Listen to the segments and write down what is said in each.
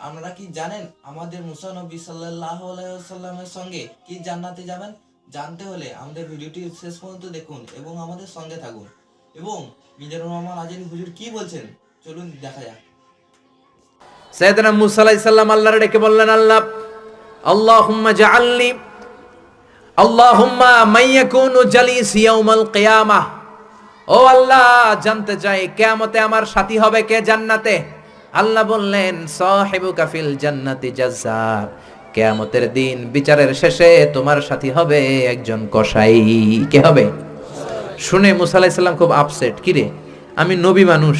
আপনারা কি জানেন আমাদের মুসা নবী সঙ্গে কি জান্নাতে যাবেন? জানতে হলে আমাদের ভিডিওটি শেষ পর্যন্ত দেখুন এবং আমাদের সঙ্গে থাকুন। এবং মিজানুর রহমান হুজুর কি বলছেন? চলুন দেখা যাক। ডেকে বললেন, আল্লাহ ও আল্লাহ, জানতে চাই, কিয়ামতে আমার সাথী হবে কে জান্নাতে? আল্লাহ বললেন, সাহিবুকা কাফিল জান্নাতি জাজ্জার কিয়ামতের দিন বিচারের শেষে তোমার সাথী হবে একজন কসাই। কে হবে? শুনে মুসা আলাইহিস সালাম খুব আপসেট কিরে আমি নবী মানুষ।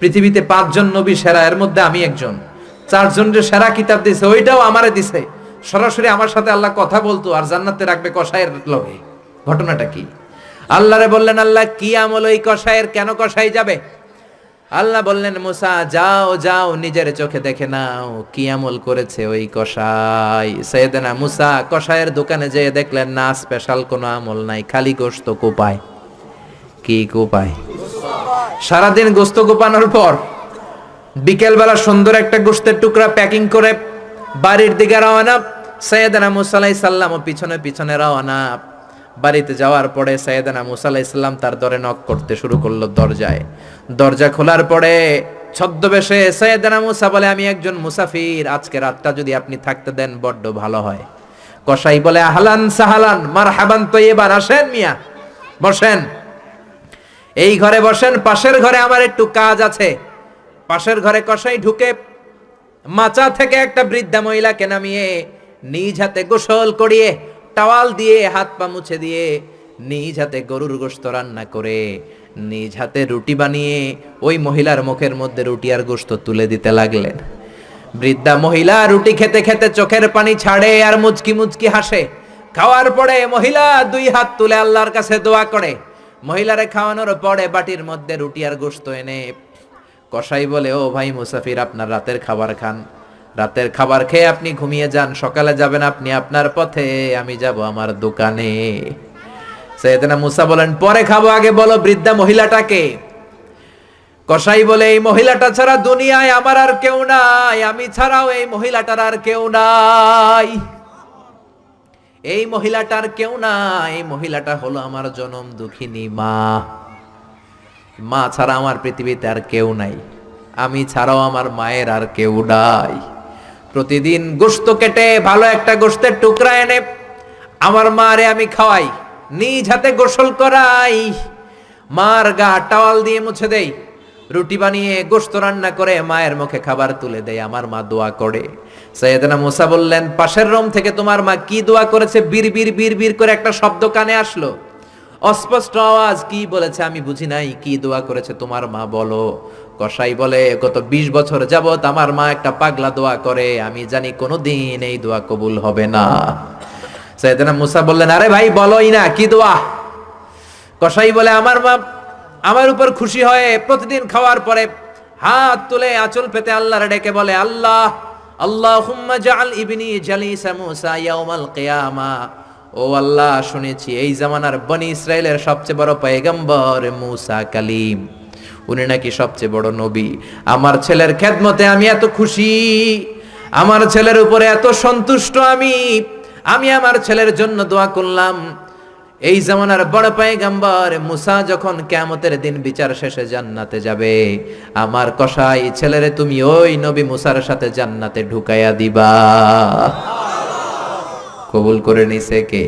পৃথিবীতে পাঁচজন নবী সেরা, এর মধ্যে আমি একজন। চারজন যে সেরা কিতাব দিছে ওইটাও আমারে দিছে। সরাসরি আমার সাথে আল্লাহ কথা বলতো আর জান্নাতে রাখবে কসাইয়ের লগে। ঘটনাটা কি? আল্লাহরে বললেন, আল্লাহ, কি আমল ওই কসাইয়ের? কেন কসাই যাবে? আল্লাহ বললেন, মুসা, যাও যাও, নিজের চোখে দেখে নাও, কি আমল করেছে ওই কষাই সৈয়দনা মুসা কসাইয়ের দোকানে যেয়ে দেখলেন, না, স্পেশাল কোনো আমল নাই, খালি গোস্ত কোপায়। কি কোপায়? সারাদিন গোস্ত কোপানোর পর বিকেলবেলা সুন্দর একটা গোস্তের টুকরা প্যাকিং করে বাড়ির দিকে রওনা, সৈয়দনা মুসালাই সাল্লাম পিছনে পিছনে রওনা। বাড়িতে যাওয়ার পরে সৈয়দনা মুসালাই সাল্লাম তার দরে নক করতে শুরু করল দরজায়। দরজা খোলার পরে ছদ্মবেশে সৈয়দনা মুসা বলে, আমি একজন মুসাফির, আজকে রাতটা যদি আপনি থাকতে দেন, বড্ড ভালো হয়। কসাই বলে, আহলান সাহালান মার হাবান তো এবার আসেন মিয়া, বসেন। এই ঘরে বসেন, পাশের ঘরে আমার একটু কাজ আছে। পাশের ঘরে কষাই ঢুকে মাচা থেকে একটা বৃদ্ধা মহিলাকে নামিয়ে নিজ হাতে গোসল করিয়ে টাওয়াল দিয়ে, হাত পা মুছে দিয়ে নিজ হাতে গরুর গোস্ত রান্না করে, নিজ হাতে রুটি বানিয়ে ওই মহিলার মুখের মধ্যে রুটি আর গোস্ত তুলে দিতে লাগলেন। বৃদ্ধা মহিলা রুটি খেতে খেতে চোখের পানি ছাড়ে আর মুচকি মুচকি হাসে। খাওয়ার পরে মহিলা দুই হাত তুলে আল্লাহর কাছে দোয়া করে। মহিলারে খাওয়ানোর পরে বাটির মধ্যে রুটি আর গোস্ত এনে কসাই বলে, ও ভাই মুসাফির, আপনার রাতের খাবার খান। রাতের খাবার খেয়ে আপনি ঘুমিয়ে যান, সকালে যাবেন আপনি আপনার পথে, আমি যাব আমার দোকানে। সৈয়দনা মুসা বলেন, পরে খাব, আগে বলো বৃদ্ধা মহিলাটাকে। কসাই বলে, এই মহিলাটা ছাড়া দুনিয়ায় আমার আর কেউ নাই, আমি ছাড়াও এই মহিলাটার আর কেউ নাই। এই মহিলাটার কেউ না এই মহিলাটা হলো আমার জনম দুঃখিনী মা। মা ছাড়া আমার পৃথিবীতে আর কেউ নাই, আমি ছাড়াও আমার মায়ের আর কেউ নাই। প্রতিদিন গোস্ত কেটে ভালো একটা গোস্তের টুকরা এনে আমার মারে আমি খাওয়াই, নিজ হাতে গোসল করাই। মার গা টাওয়াল দিয়ে মুছে দেই, রুটি বানিয়ে গোস্ত রান্না করে মায়ের মুখে খাবার তুলে দেয় আমার মা দোয়া করে। সৈয়দনা মুসা বললেন, পাশের রুম থেকে তোমার মা কি দোয়া করেছে? বীর বীর বীর বীর করে একটা শব্দ কানে আসলো। অস্পষ্ট আওয়াজ, কি বলেছে আমি বুঝি নাই, কি দোয়া করেছে তোমার মা বলো। কসাই বলে, গত ২০ বছর যাবত আমার মা একটা পাগলা দোয়া করে, আমি জানি কোনোদিন এই দোয়া কবুল হবে না। সৈয়দনা মুসা বললেন, আরে ভাই, বলোই না, কি দোয়া? কসাই বলে, আমার মা আমার উপর খুশি হয়ে প্রতিদিন খাওয়ার পরে হাত তুলে আঁচল পেতে আল্লাহর ডেকে বলে, আল্লাহ, আল্লাহুম্মা জাআল ইবনি জালিসা মুসা ইয়াউমাল কিয়ামা। ও আল্লাহ, শুনেছি এই জামানার বনি ইসরায়েলের সবচেয়ে বড় পয়গম্বর মুসা কালিম। উনি নাকি সবচেয়ে বড় নবী। আমার ছেলের খেদমতে আমি এত খুশি। আমার ছেলের উপরে এত সন্তুষ্ট আমি। আমি আমার ছেলের জন্য দোয়া করলাম। এই জামানার বড় পায়গাম্বর মুসা যখন কেমতের দিন বিচার শেষে জান্নাতে যাবে, আমার কসাই ছেলেরে তুমি ওই নবী মুসার সাথে জান্নাতে ঢুকাইয়া দিবা। কবুল করে নিছে কে?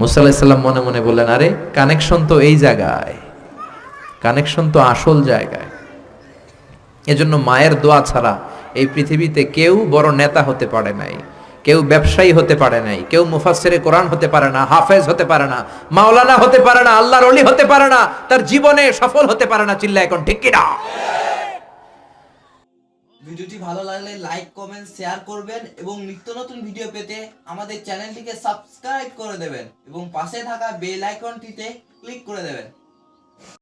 মুসা আলাইসাল্লাম মনে মনে বললেন, আরে কানেকশন তো এই জায়গায়। কানেকশন তো আসল জায়গায়। এজন্য মায়ের দোয়া ছাড়া এই পৃথিবীতে কেউ বড় নেতা হতে পারে নাই, কেউ ব্যবসায়ী হতে পারে নাই, কেউ মুফাসসিরে কোরআন হতে পারে না, হাফেজ হতে পারে না, মাওলানা হতে পারে না, আল্লাহর অলি হতে পারে না, তার জীবনে সফল হতে পারে না চিল্লা এখন ঠিক কিনা? ভিডিওটি ভালো লাগলে লাইক কমেন্ট শেয়ার করবেন এবং নিত্য নতুন ভিডিও পেতে আমাদের চ্যানেলটিকে সাবস্ক্রাইব করে দেবেন এবং পাশে থাকা বেল আইকনটিতে ক্লিক করে দেবেন।